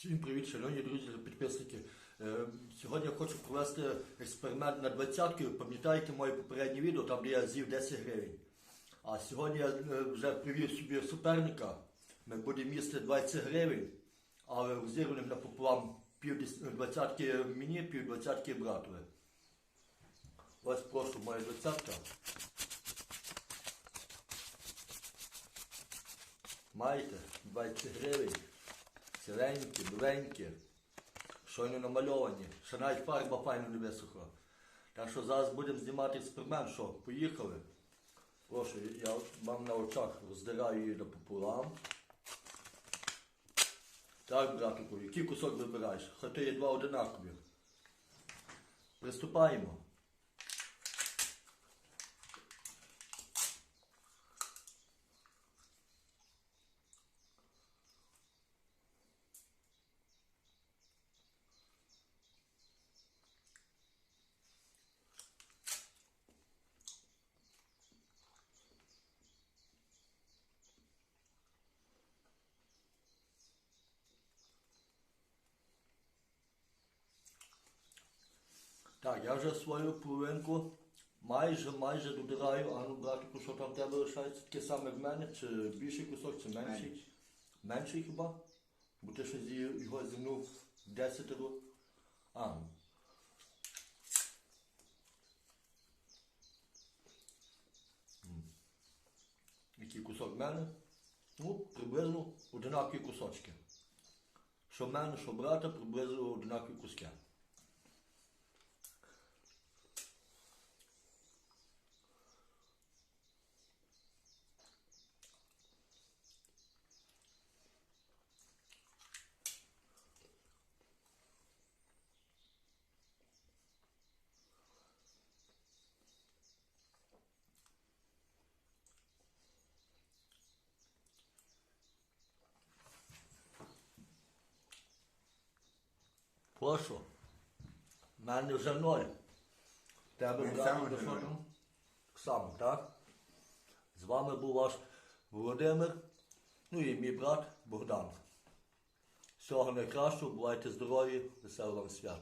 Всім привіт, шановні друзі, підписники. Е, Сьогодні я хочу провести експеримент на двадцятки. Пам'ятаєте моє попереднє відео, там де я з'їв 10 гривень. А сьогодні я е, вже привів собі суперника. Ми будемо їсти 20 гривень, але розірваним напополам пів дес- двадцятки мені, пів двадцятки братові. Ось прошу моя двадцятка. Маєте 20 гривень. Ціленькі, біленькі, щойно намальовані. Ще навіть фарба файно не висохла. Так що зараз будемо знімати експеримент. Що, поїхали? Прошу, я вам на очах роздираю її напополам. Так, братику, який кусок вибираєш? Хоча є два одинакові. Приступаємо. Так, я вже свою половинку майже майже додираю, а ну братику, що там в тебе лишається таке саме в мене, чи більший кусок, чи менший? Менший. Менший хіба? Бо ти ще з'їв- його зігнув десятеро. А. ну. Який кусок в мене? Ну, приблизно одинакові кусочки. Що в мене, що брата, приблизно одинакові куски. Прошу. В мене вже ноль. Тебе вже Так так? З вами був ваш Володимир, ну і мій брат Богдан. Всього найкращого, бувайте здорові, веселого вам свят.